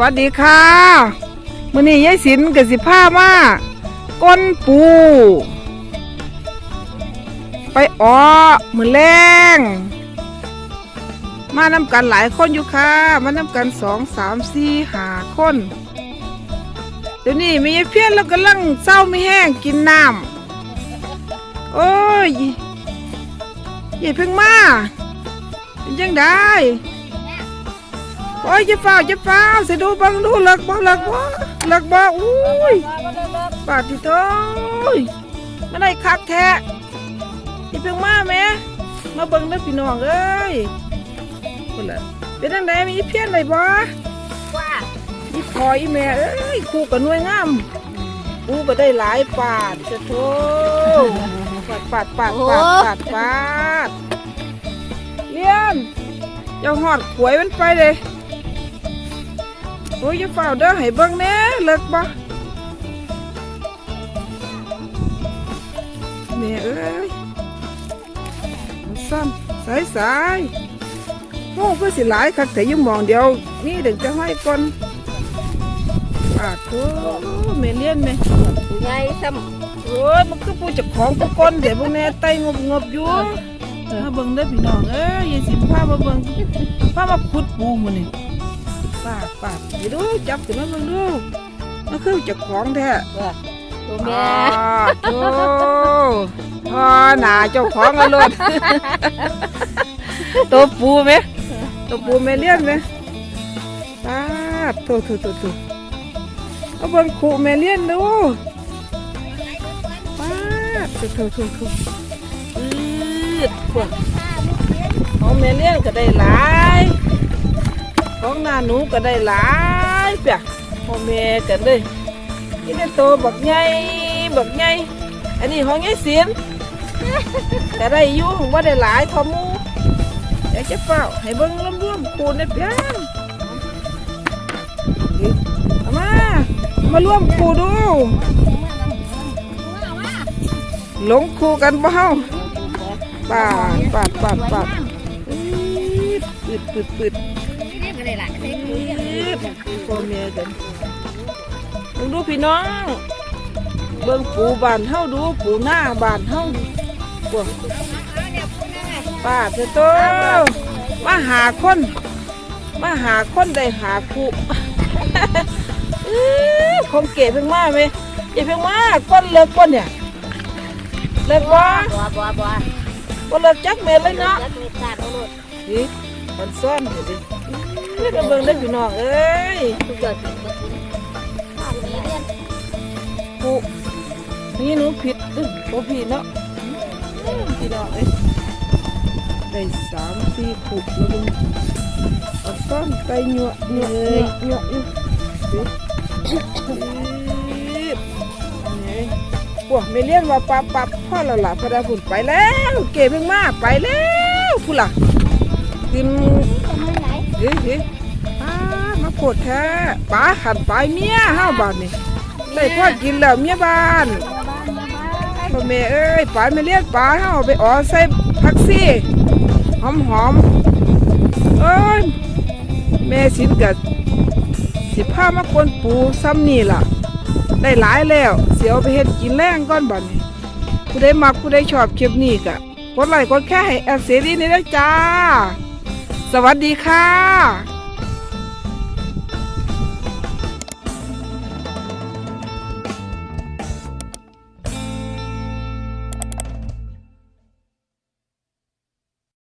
วัสดีค่ะมื้อนี้ยายสินกับสิผ้ามาก้นปู ไปอ้อมือแรงมานำกันหลายคนอยู่ค่ะ มานำกันสองสามสี่หาคนเดี๋ยวนี้มียายเพี้ยนแล้วกำลังเศร้าไม่แห้งกินน้ำโอ้ยยายเพิ่งมาเป็นยังได้ อ้ยจะเฝ้าจะเฝ้าสิดูเบังดูเลิกบ่เลิกบ่เลิกบ่อุ้ยปาดที่โต้ยไม่ได้คักแท้ที่เพิ่งมาแม่มาเบิ่งเด้อพี่น้องเอ้ยคนละเป็นจังไดมีเพี้ยนเลยบ่ว่าอีพออีแม่เอ้ยคู่กับหน่วยงามกูก็ได้หลายปาดจะโทปาดปาดปาดปาดปาดปาดเลี้ยนเจ้าหอดขวยมันไปเลย โอ้ยอย่าเฝ้าเด้อให้เบิ่งแหน่เลิกบ่แม่เอ้ยเอาซ้ำสายสายโอ้เพื่อสิหลายคักแต่อยังมองเดียวนี่เด็กจะห้อยก่อนปาดโอ้แม่เลี้ยนแม่ไงซ้โอ้ยมันก็ปูจากของปูก้นเดี๋ยวพวกแน่ไตงบงบๆอยู่มาเบิ่งเด้อพี่น้องเอ้ยยายสิพามาเบิ่งพามาขุดปูมื้อนี่ ปาดปาดเดี๋ยวดูจับขึ้นมาเบิ่งดูมันคือเจะของแท้ำว่าตัวแม่อ่าโธ่พ่อหนาเจ้าของอรถตัวปูไหมตัวปูแม่เลี้ยนไหมปาดโถโถโถโถเอาเบิ่งขู่แม่เลี้ยนดูปาดโถโถโถโถอืดพวกของแม่เลี้ยนก็ได้หลาย ของน้าหนูก็ได้หลายเปียพ่อแม่กันเลยนี่ได้โตบักใหญ่บักใหญ่อันนี้ของยายเสียนแต่ได้อยู่ของว่าได้หลายทอมูอยากจะเฝ้าให้เบิ้งร่วมๆคูณได้เพียงมา มาร่วมคูดูหลงคูกันเบาปาดปาดปาดปาดปืดปืดปืด ได้ไปเลยล่ะได้คุยกันพ่อแม่กันมึงดูพี่น้อง เบิ่งปูบานเฮาดูปูหน้าบานเฮาพวกป้าเถอะโตมาหาคนมาหาคนได้หาคู่คงเก๋เพิ่งมาไหมเก๋เพิ่งมาก้นเลิกก้นเนี่ย เลิกวะบัวบัวบัวก้นเลิกจักเม็ดเลยเนาะแล้วมีตาโนดนี่มันซ่อนอยู่ดิ อื้อก็เบิ่งได้พี่น้องเอ้ยทุกเดือนกูนี่หนูผิดอึ้งโอผิดเนาะพี่น้องเอ้ยได้สามสี่ขุดแล้วมึงเอาซ่อนไปหยวหยวหยวหยวหยวดิอี๊ดนี่พวกไม่เลี้ยนว่าปับปับพ่อเราหล่ะพระดาพุ่นไปแล้ว เก๋เพิ่งมาไปแล้วพุ่นล่ะติมทำไมไหน ฮ้ยเฮ้ยป้ามาโคตรแท้ป้าขันไปเมียห้าบาทนี่ได้พ่อกินแล้วเมียบ้านพ่อแม่เอ้ยป้าไม่เลี้ยงป้าเฮาไปอ๋อใส่ผักซี่หอมหอมเอ้ยแม่สินกับสิผ้ามาคนปูซ้ำนี่ล่ะ ได้หลายแล้ว เสียวไปเฮ็ดกินแรงก่อนบัดนี้ผู้ใดมักผู้ใดชอบคลิปนี้กะกดไลค์กดแค่ให้แอดเสรีนี่นะจ้า สวัสดีค่ะ